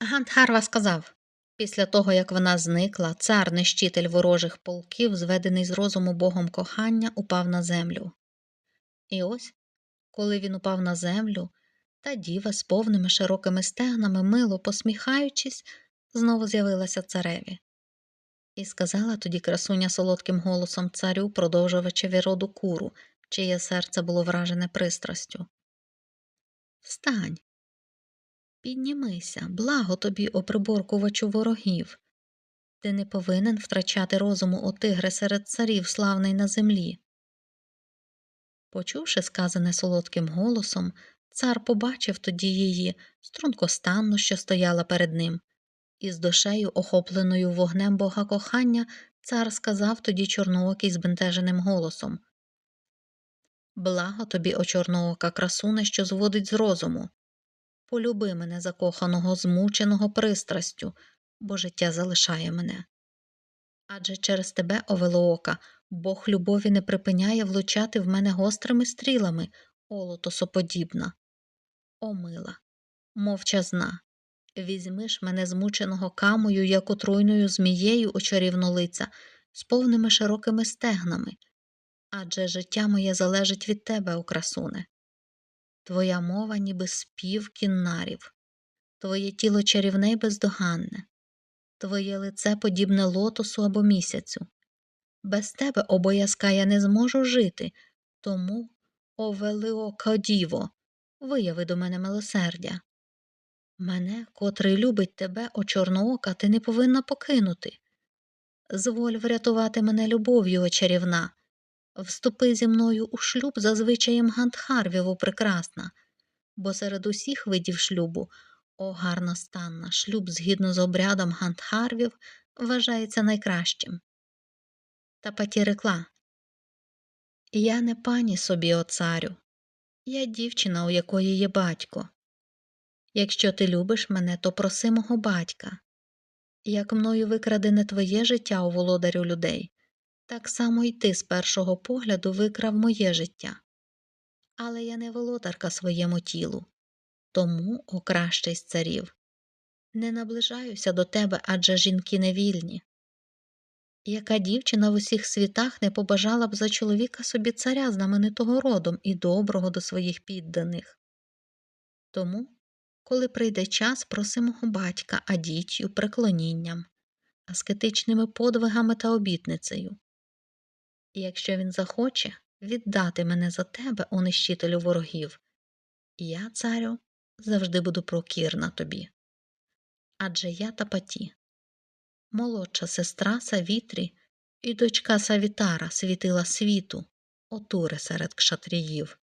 Гандхарва сказав після того, як вона зникла, цар нищитель ворожих полків, зведений з розуму богом кохання, упав на землю. І ось, коли він упав на землю, та діва з повними широкими стегнами, мило посміхаючись, знову з'явилася цареві. І сказала тоді красуня солодким голосом царю, продовжувачеві роду куру, чиє серце було вражене пристрастю. Встань, піднімися, благо тобі, о приборкувачу ворогів. Ти не повинен втрачати розуму о тигре серед царів, славний на землі. Почувши сказане солодким голосом, цар побачив тоді її стрункостанну, що стояла перед ним, і з душею, охопленою вогнем бога кохання, цар сказав тоді чорноокий збентеженим голосом Благо тобі, о чорноока красуне, що зводить з розуму. Полюби мене закоханого, змученого пристрастю, бо життя залишає мене. Адже через тебе, овелоока, Бог любові не припиняє влучати в мене гострими стрілами, олотосоподібна. О, мила, мовчазна, візьми ж мене змученого камою, як отруйною змією у чарівнолиця, з повними широкими стегнами, адже життя моє залежить від тебе, о красуне. Твоя мова, ніби спів кіннарів, твоє тіло чарівне й бездоганне, твоє лице подібне лотосу або місяцю. Без тебе, обов'язка, я не зможу жити, тому, о велиока діво, вияви до мене милосердя. Мене, котрий любить тебе, о чорноока, ти не повинна покинути. Зволь врятувати мене любов'ю, о чарівна. Вступи зі мною у шлюб за звичаєм Гандхарвіву прекрасна, бо серед усіх видів шлюбу, о гарностанна, шлюб згідно з обрядом Гандхарвів вважається найкращим. Та паті рекла Я не пані собі, о царю, я дівчина, у якої є батько. Якщо ти любиш мене, то проси мого батька. Як мною викрадене твоє життя у володарю людей, так само й ти з першого погляду викрав моє життя. Але я не володарка своєму тілу, тому, о кращий з царів, не наближаюся до тебе адже жінки невільні. Яка дівчина в усіх світах не побажала б за чоловіка собі царя знаменитого родом і доброго до своїх підданих? Тому, коли прийде час, проси мого батька адітю, преклонінням, аскетичними подвигами та обітницею. І якщо він захоче віддати мене за тебе, о нищителю ворогів, я, царю, завжди буду прокірна тобі. Адже я Тапаті, молодша сестра Савітрі і дочка Савітара світила світу, отури серед кшатріїв.